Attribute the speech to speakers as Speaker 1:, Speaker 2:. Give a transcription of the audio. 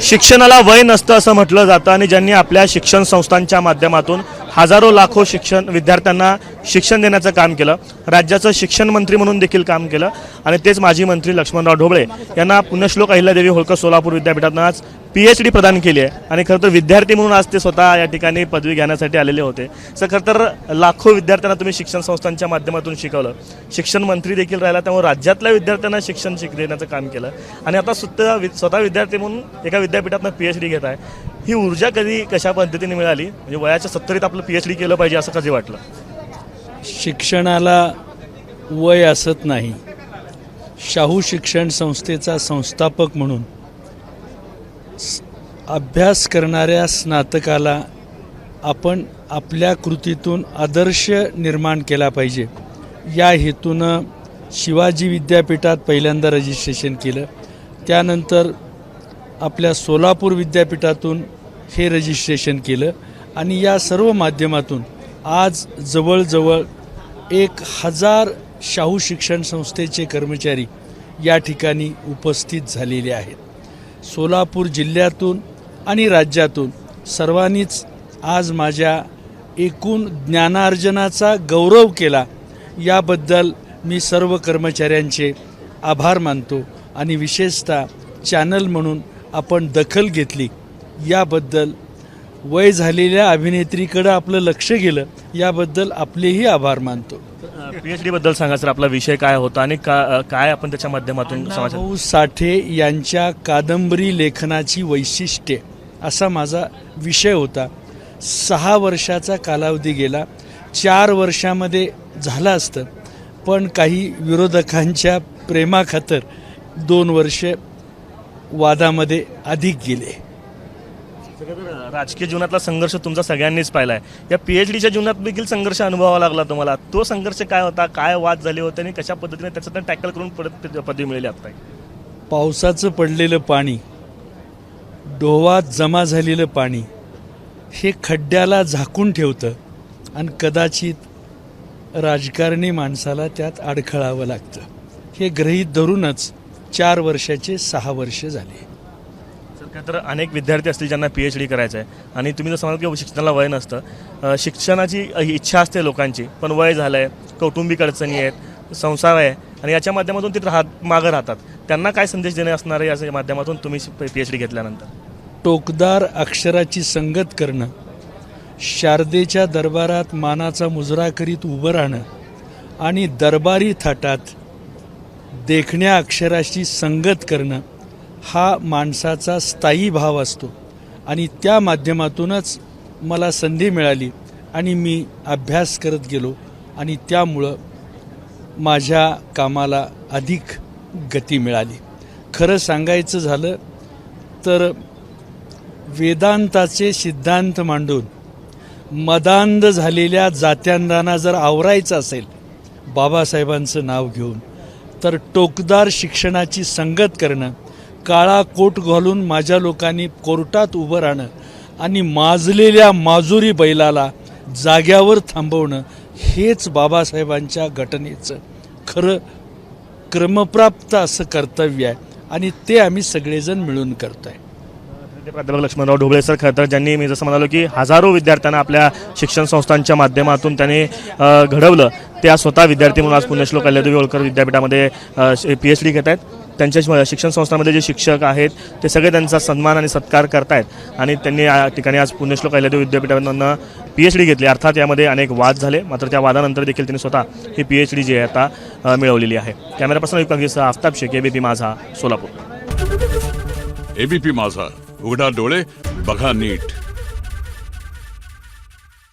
Speaker 1: शिक्षणाला वय नसतं असं म्हटलं जातं आणि ज्यांनी आपल्या शिक्षण संस्थांच्या माध्यमातून हजारो लाखो शिक्षण विद्यार्थ्यांना शिक्षण देण्याचं काम केलं. राज्याचं शिक्षण मंत्री म्हणून देखील काम केलं. आणि तेच माजी मंत्री लक्ष्मणराव ढोबळे यांना पुण्यश्लोक अहिल्यादेवी होळकर सोलापूर विद्यापीठातून आज पी एच डी प्रदान केली आहे. आणि खरं तर विद्यार्थी म्हणून आज ते स्वतः या ठिकाणी पदवी घेण्यासाठी आलेले होते. सर खरं तर लाखो विद्यार्थ्यांना तुम्ही शिक्षण संस्थांच्या माध्यमातून शिकवलं. शिक्षण मंत्री देखील राहिला त्यामुळे राज्यातल्या विद्यार्थ्यांना शिक्षण शिक देण्याचं काम केलं. आणि आता सुद्धा वि- स्वतः विद्यार्थी म्हणून एका विद्यापीठातनं पी एच डी घेत आहे. ही ऊर्जा कधी कशा पद्धतीने मिळाली? म्हणजे वयाच्या सत्तरीत आपलं पी एच डी केलं पाहिजे असं कधी वाटलं?
Speaker 2: शिक्षणाला वय असत नाही. शाहू शिक्षण संस्थेचा संस्थापक म्हणून अभ्यास करणाऱ्या स्नातकाला आपण आपल्या कृतीतून आदर्श निर्माण केला पाहिजे. या हेतूनं शिवाजी विद्यापीठात पहिल्यांदा रजिस्ट्रेशन केलं. त्यानंतर आपल्या सोलापूर विद्यापीठातून हे रजिस्ट्रेशन केलं. आणि या सर्व माध्यमातून आज जवळजवळ एक हजार शाहू शिक्षण संस्थेचे कर्मचारी या ठिकाणी उपस्थित झालेले आहेत. सोलापूर जिल्ह्यातून आणि राज्यातून सर्वांनीच आज माझ्या एकूण ज्ञानार्जनाचा गौरव केला. याबद्दल मी सर्व कर्मचाऱ्यांचे आभार मानतो. आणि विशेषतः चॅनल म्हणून आपण दखल घेतली. याबद्दल वय झालेल्या अभिनेत्रीकडं आपलं लक्ष गेलं याबद्दल आपलेही आभार मानतो.
Speaker 1: पी एच डीबद्दल सांगा सर आपला विषय काय होता आणि का काय आपण त्याच्या माध्यमातून
Speaker 2: भाऊ साठे यांच्या कादंबरी लेखनाची वैशिष्ट्ये असा माझा विषय होता. सहा वर्षाचा कालावधी गेला. चार वर्षामध्ये झालं असतं. पण काही विरोधकांच्या प्रेमाखातर दोन वर्ष वादामध्ये अधिक गेले.
Speaker 1: राजकीय जीवनातला संघर्ष तुमचा सगळ्यांनीच पाहिला आहे या पी एच डीच्या जीवनात देखील संघर्ष अनुभवावा लागला तुम्हाला. तो संघर्ष काय होता काय वाद झाले होते आणि कशा पद्धतीने त्याच्यातून टॅकल करून परत पदवी मिळाली आता?
Speaker 2: पावसाचं पडलेलं पाणी डोवात जमा झालेलं पाणी हे खड्ड्याला झाकून ठेवतं आणि कदाचित राजकारणी माणसाला त्यात अडखळावं लागतं. हे ग्रहीत धरूनच चार वर्षाचे सहा वर्ष झाले.
Speaker 1: तर अनेक विद्यार्थी असतील ज्यांना पी एच डी करायचं आहे आणि तुम्ही जसं म्हणाल की शिक्षणाला वय नसतं. शिक्षणाची इच्छा असते लोकांची पण वय झालं आहे कौटुंबिक अडचणी आहेत संसार आहे आणि याच्या माध्यमातून ते राहत मागं राहतात. त्यांना काय संदेश देणे असणार आहे याच्या माध्यमातून तुम्ही पी एच डी घेतल्यानंतर?
Speaker 2: टोकदार अक्षराची संगत करणं शारदेच्या दरबारात मानाचा मुजरा करीत उभं राहणं आणि दरबारी थाटात देखण्या अक्षराशी संगत करणं हा माणसाचा स्थायी भाव असतो. आणि त्या माध्यमातूनच मला संधी मिळाली आणि मी अभ्यास करत गेलो आणि त्यामुळं माझ्या कामाला अधिक गती मिळाली. खरं सांगायचं झालं तर वेदांताचे सिद्धांत मांडून मदांध झालेल्या जात्यांदांना जर आवरायचं असेल बाबासाहेबांचं नाव घेऊन तर टोकदार शिक्षणाची संगत करणं काळा कोट घालून माझ्या लोकांनी कोर्टात उभं राहणं आणि माजलेल्या माजुरी बैलाला जाग्यावर थांबवणं हेच बाबासाहेबांच्या घटनेचं. खरं क्रमप्राप्त असं कर्तव्य आहे आणि ते आम्ही सगळेजण मिळून करतोय.
Speaker 1: आहे प्राध्यापक लक्ष्मणराव ढोबळे सर खरं तर ज्यांनी मी जसं म्हणालो की हजारो विद्यार्थ्यांना आपल्या शिक्षण संस्थांच्या माध्यमातून त्यांनी घडवलं त्या स्वतः विद्यार्थी म्हणून आज पुण्यश्लोक अहिल्यादेवी होळकर विद्यापीठामध्ये पी एच डी घेत आहेत. त्यांच्या शिक्षण संस्थांमध्ये जे शिक्षक आहेत ते सगळे त्यांचा सन्मान आणि सत्कार करतायत. आणि त्यांनी या ठिकाणी आज पुण्यश्लोक अहिल्यादेवी विद्यापीठानं पी एच डी घेतली. अर्थात यामध्ये अनेक वाद झाले. मात्र त्या वादानंतर देखील त्यांनी स्वतः ही पी एच डी जी आहे आता मिळवलेली आहे. Camera person Aftab Shaikh ABP Majha Solapur.
Speaker 3: ABP माझा. उघडा डोळे बघा नीट.